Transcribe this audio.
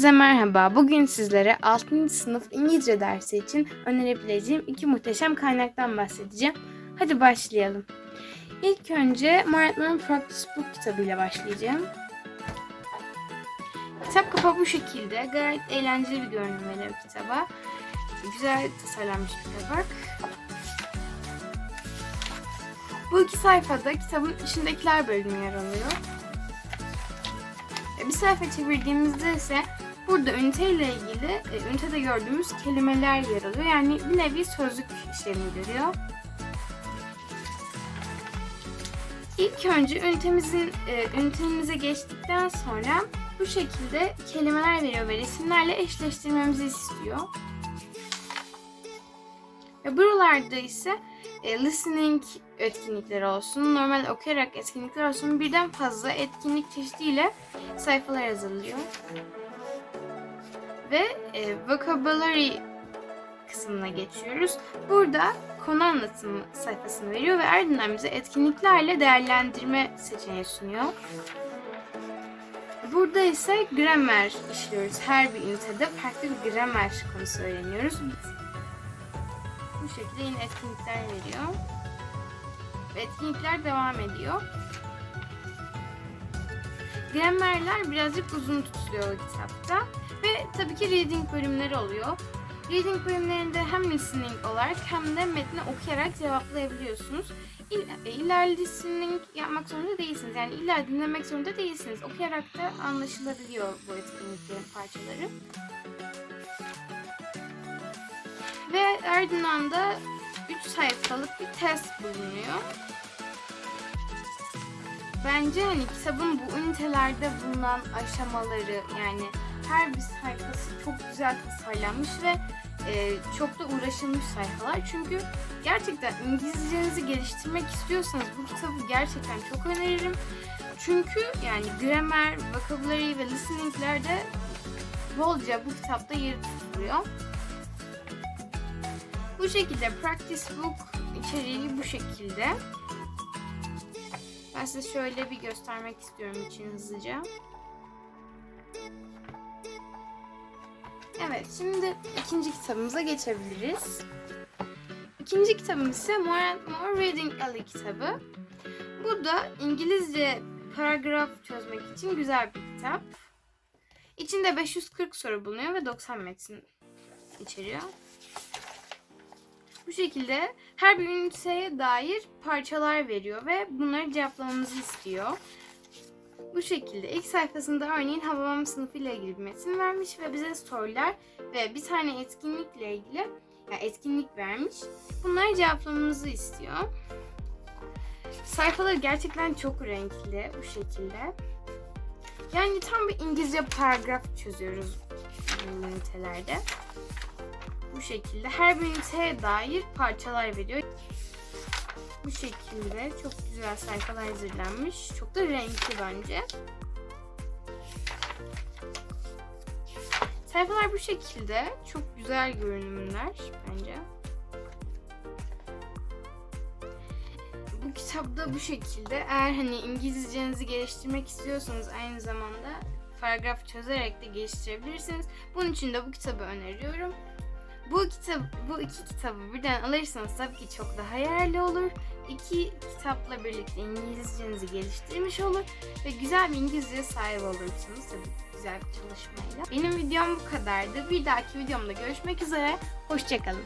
Herkese merhaba. Bugün sizlere 6. sınıf İngilizce dersi için önerebileceğim iki muhteşem kaynaktan bahsedeceğim. Hadi başlayalım. İlk önce Maratman Practice Book kitabıyla başlayacağım. Kitap kapağı bu şekilde. Gayet eğlenceli bir görünüm veriyor kitaba. Güzel tasarlanmış bir kapak. Bu iki sayfada kitabın içindekiler bölümü yer alıyor. Bir sayfa çevirdiğimizde ise burada ünite ile ilgili e, ünitede gördüğümüz kelimeler yer alıyor. Yani bir nevi sözlük işlemi görüyor. İlk önce ünitemizin e, ünitemize geçtikten sonra bu şekilde kelimeler veriyor ve resimlerle eşleştirmemizi istiyor. Ve buralarda ise e, listening etkinlikleri olsun, normal okuyarak etkinlikler olsun birden fazla etkinlik çeşidiyle sayfalar yazılıyor. Ve e, vocabulary kısmına geçiyoruz. Burada konu anlatımı sayfasını veriyor ve ardından bize etkinliklerle değerlendirme seçeneği sunuyor. Burada ise gramer işliyoruz. Her bir ünitede farklı bir gramer konusu öğreniyoruz. Bu şekilde yine etkinlikler veriyor. Ve etkinlikler devam ediyor. Gramerler birazcık uzun tutuluyor kitapta. Ve tabii ki reading bölümleri oluyor. Reading bölümlerinde hem listening olarak hem de metni okuyarak cevaplayabiliyorsunuz. İl- İlla listening yapmak zorunda değilsiniz. Yani illa dinlemek zorunda değilsiniz. Okuyarak da anlaşılabiliyor bu etkinliklerin parçaları. Ve ardından da 3 sayfalık bir test bulunuyor. Bence hani kitabın bu ünitelerde bulunan aşamaları yani her bir sayfası çok güzel tasarlanmış ve e, çok da uğraşılmış sayfalar. Çünkü gerçekten İngilizcenizi geliştirmek istiyorsanız bu kitabı gerçekten çok öneririm. Çünkü yani gramer, vocabulary ve listeninglerde bolca bu kitapta yeri tutuluyor. Bu şekilde practice book içeriği bu şekilde. Ben size şöyle bir göstermek istiyorum için hızlıca. Evet, şimdi ikinci kitabımıza geçebiliriz. İkinci kitabımız ise More and More Reading Alley kitabı. Bu da İngilizce paragraf çözmek için güzel bir kitap. İçinde 540 soru bulunuyor ve 90 metin içeriyor. Bu şekilde her bir üniteye dair parçalar veriyor ve bunları cevaplamamızı istiyor. Bu şekilde ilk sayfasında örneğin Hababam sınıfı ile ilgili bir metin vermiş ve bize sorular ve bir tane etkinlikle ilgili yani etkinlik vermiş. Bunları cevaplamamızı istiyor. Sayfaları gerçekten çok renkli bu şekilde. Yani tam bir İngilizce paragraf çözüyoruz bu ünitelerde bu şekilde her bir üniteye dair parçalar veriyor. Bu şekilde çok güzel sayfalar hazırlanmış. Çok da renkli bence. Sayfalar bu şekilde. Çok güzel görünümler bence. Bu kitapta bu şekilde. Eğer hani İngilizcenizi geliştirmek istiyorsanız aynı zamanda paragraf çözerek de geliştirebilirsiniz. Bunun için de bu kitabı öneriyorum. Bu kitap, bu iki kitabı birden alırsanız tabii ki çok daha yararlı olur. İki kitapla birlikte İngilizcenizi geliştirmiş olur ve güzel bir İngilizce sahip olursunuz tabii güzel bir çalışmayla. Benim videom bu kadardı. Bir dahaki videomda görüşmek üzere. Hoşçakalın.